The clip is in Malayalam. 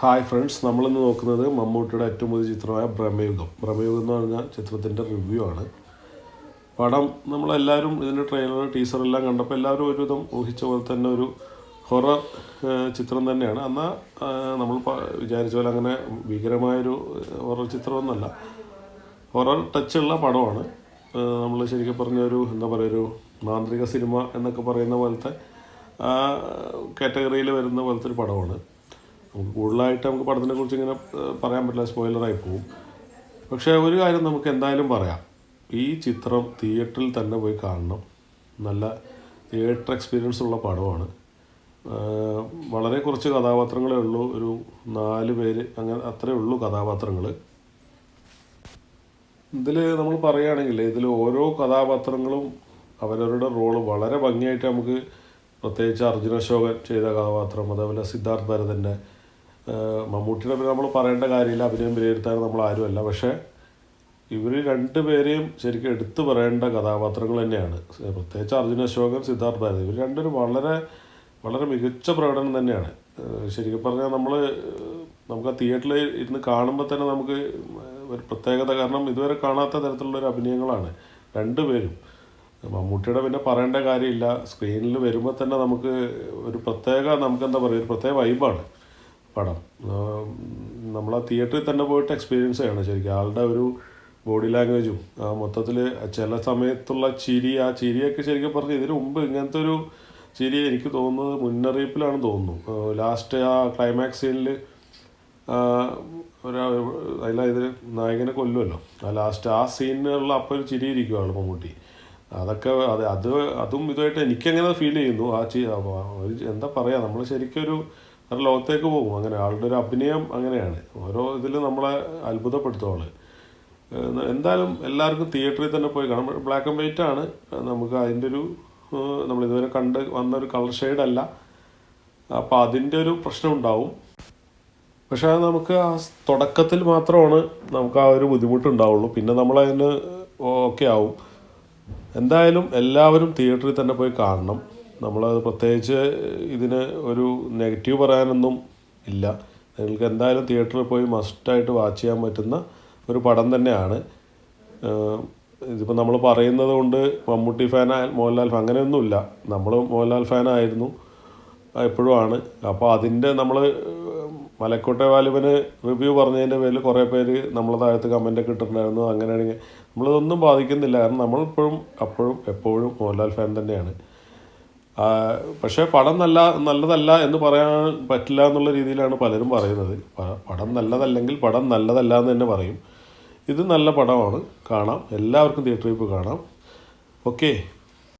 ഹായ് ഫ്രണ്ട്സ് നമ്മളിന്ന് നോക്കുന്നത് മമ്മൂട്ടിയുടെ ഏറ്റവും പുതിയ ചിത്രമായ ഭ്രമയുഗം ഭ്രമയുഗം എന്ന് പറഞ്ഞ ചിത്രത്തിന്റെ റിവ്യൂ ആണ്. പടം നമ്മളെല്ലാവരും ഇതിന്റെ ട്രെയിലർ ടീസറെല്ലാം കണ്ടപ്പോൾ എല്ലാവരും ഒരുവിധം ഊഹിച്ച പോലെ തന്നെ ഒരു ഹൊറർ ചിത്രം തന്നെയാണ്. എന്നാൽ നമ്മൾ വിചാരിച്ച പോലെ അങ്ങനെ ഭീകരമായൊരു ഹൊറർ ചിത്രമൊന്നുമല്ല. ഹൊറർ ടച്ചുള്ള പടമാണ്. നമ്മൾ ശരിക്കും പറഞ്ഞ ഒരു എന്താ പറയുക ഒരു മാന്ത്രിക സിനിമ എന്നൊക്കെ പറയുന്ന പോലത്തെ കാറ്റഗറിയിൽ വരുന്ന പോലത്തെ ഒരു പടമാണ്. നമുക്ക് കൂടുതലായിട്ട് നമുക്ക് പടത്തിനെ കുറിച്ച് ഇങ്ങനെ പറയാൻ പറ്റില്ല സ്പോയിലറായി പോകും പക്ഷേ ഒരു കാര്യം നമുക്ക് എന്തായാലും പറയാം. ഈ ചിത്രം തിയേറ്ററിൽ തന്നെ പോയി കാണണം. നല്ല തിയേറ്റർ എക്സ്പീരിയൻസ് ഉള്ള പടമാണ്. വളരെ കുറച്ച് കഥാപാത്രങ്ങളേ ഉള്ളൂ. ഒരു നാല് പേര് അങ്ങനെ അത്രേ ഉള്ളൂ കഥാപാത്രങ്ങൾ ഇതിൽ നമ്മൾ പറയുകയാണെങ്കിൽ ഇതിൽ ഓരോ കഥാപാത്രങ്ങളും അവരവരുടെ റോൾ വളരെ ഭംഗിയായിട്ട് നമുക്ക് പ്രത്യേകിച്ച് അർജുന അശോകൻ ചെയ്ത കഥാപാത്രം അതേപോലെ സിദ്ധാർത്ഥ് ഭരതന്റെ മമ്മൂട്ടിയുടെ പിന്നെ നമ്മൾ പറയേണ്ട കാര്യമില്ല അഭിനയം വിലയിരുത്താൻ നമ്മൾ ആരുമല്ല. പക്ഷേ ഇവർ രണ്ടുപേരെയും ശരിക്കും എടുത്തു പറയേണ്ട കഥാപാത്രങ്ങൾ തന്നെയാണ്. പ്രത്യേകിച്ച് അർജുന അശോകൻ സിദ്ധാർത്ഥ് ഭാരതി ഇവർ രണ്ടുപേരും വളരെ വളരെ മികച്ച പ്രകടനം തന്നെയാണ്. ശരിക്കും പറഞ്ഞാൽ നമ്മൾ നമുക്ക് ആ തിയേറ്ററിൽ ഇരുന്ന് കാണുമ്പോൾ തന്നെ നമുക്ക് ഒരു പ്രത്യേകത. കാരണം ഇതുവരെ കാണാത്ത തരത്തിലുള്ള ഒരു അഭിനയങ്ങളാണ് രണ്ടുപേരും മമ്മൂട്ടിയുടെ പിന്നെ പറയേണ്ട കാര്യമില്ല. സ്ക്രീനിൽ വരുമ്പോൾ തന്നെ നമുക്ക് ഒരു പ്രത്യേക നമുക്ക് എന്താ പറയുക ഒരു പ്രത്യേക വൈബാണ് പടം. നമ്മൾ ആ തിയേറ്ററിൽ തന്നെ പോയിട്ട് എക്സ്പീരിയൻസ് ചെയ്യണം ശരിക്കും. ആളുടെ ഒരു ബോഡി ലാംഗ്വേജും ആ മൊത്തത്തിൽ ചില സമയത്തുള്ള ചിരി ആ ചിരിയൊക്കെ ശരിക്കും പറഞ്ഞ് ഇതിന് മുമ്പ് ഇങ്ങനത്തെ ഒരു ചിരി എനിക്ക് തോന്നുന്നത് മുന്നറിയിപ്പിലാണ് തോന്നുന്നു. ലാസ്റ്റ് ആ ക്ലൈമാക്സ് സീനിൽ ഒരാ അതിൽ ഇതിൽ നായകനെ കൊല്ലുമല്ലോ ആ ലാസ്റ്റ് ആ സീനിലുള്ള അപ്പോൾ ഒരു ചിരി ഇരിക്കുവാണ് മമ്മൂട്ടി. അതൊക്കെ അത് അത് അതും ഇതുമായിട്ട് എനിക്കങ്ങനെ ഫീൽ ചെയ്യുന്നു. ആ ചി എന്താ പറയുക നമ്മൾ ശരിക്കും ഒരു ലോകത്തേക്ക് പോകും. അങ്ങനെ ആളുടെ ഒരു അഭിനയം അങ്ങനെയാണ്. ഓരോ ഇതിൽ നമ്മളെ അത്ഭുതപ്പെടുത്തുള്ളത് എന്തായാലും എല്ലാവർക്കും തിയേറ്ററിൽ തന്നെ പോയി കാണാം. ബ്ലാക്ക് ആൻഡ് വൈറ്റ് ആണ്. നമുക്ക് അതിന്റെ ഒരു നമ്മൾ ഇതുവരെ കണ്ട് വന്ന ഒരു കളർ ഷെയ്ഡ് അല്ല. അപ്പോൾ അതിന്റെ ഒരു പ്രശ്നം ഉണ്ടാവും. പക്ഷേ അത് നമുക്ക് ആ തുടക്കത്തിൽ മാത്രമാണ് നമുക്ക് ആ ഒരു ബുദ്ധിമുട്ടുണ്ടാവുള്ളൂ. പിന്നെ നമ്മളതിന് ഓക്കെ ആവും. എന്തായാലും എല്ലാവരും തിയേറ്ററിൽ തന്നെ പോയി കാണണം. നമ്മളത് പ്രത്യേകിച്ച് ഇതിന് ഒരു നെഗറ്റീവ് പറയാനൊന്നും ഇല്ല. നിങ്ങൾക്ക് എന്തായാലും തിയേറ്ററിൽ പോയി മസ്റ്റായിട്ട് വാച്ച് ചെയ്യാൻ പറ്റുന്ന ഒരു പടം തന്നെയാണ്. ഇതിപ്പോൾ നമ്മൾ പറയുന്നത് കൊണ്ട് മമ്മൂട്ടി ഫാൻ മോഹൻലാൽ ഫാൻ അങ്ങനെയൊന്നുമില്ല. നമ്മൾ മോഹൻലാൽ ഫാനായിരുന്നു എപ്പോഴും ആണ്. അപ്പോൾ അതിന്റെ നമ്മൾ മലക്കോട്ടെ വാലുവിന് റിവ്യൂ പറഞ്ഞതിന്റെ പേരിൽ കുറേ പേര് നമ്മളെ താഴത്ത് കമന്റൊക്കെ ഇട്ടിട്ടുണ്ടായിരുന്നു. അങ്ങനെയാണെങ്കിൽ നമ്മളിതൊന്നും ബാധിക്കുന്നില്ല. കാരണം നമ്മളിപ്പോഴും അപ്പോഴും എപ്പോഴും മോഹൻലാൽ ഫാൻ തന്നെയാണ്. പക്ഷേ പടം നല്ല നല്ലതല്ല എന്ന് പറയാൻ പറ്റില്ല എന്നുള്ള രീതിയിലാണ് പലരും പറയുന്നത്. പടം നല്ലതല്ലെങ്കിൽ പടം നല്ലതല്ല എന്ന് തന്നെ പറയും. ഇത് നല്ല പടമാണ്. കാണാം. എല്ലാവർക്കും തിയേറ്ററിൽ പോയി കാണാം. ഓക്കെ.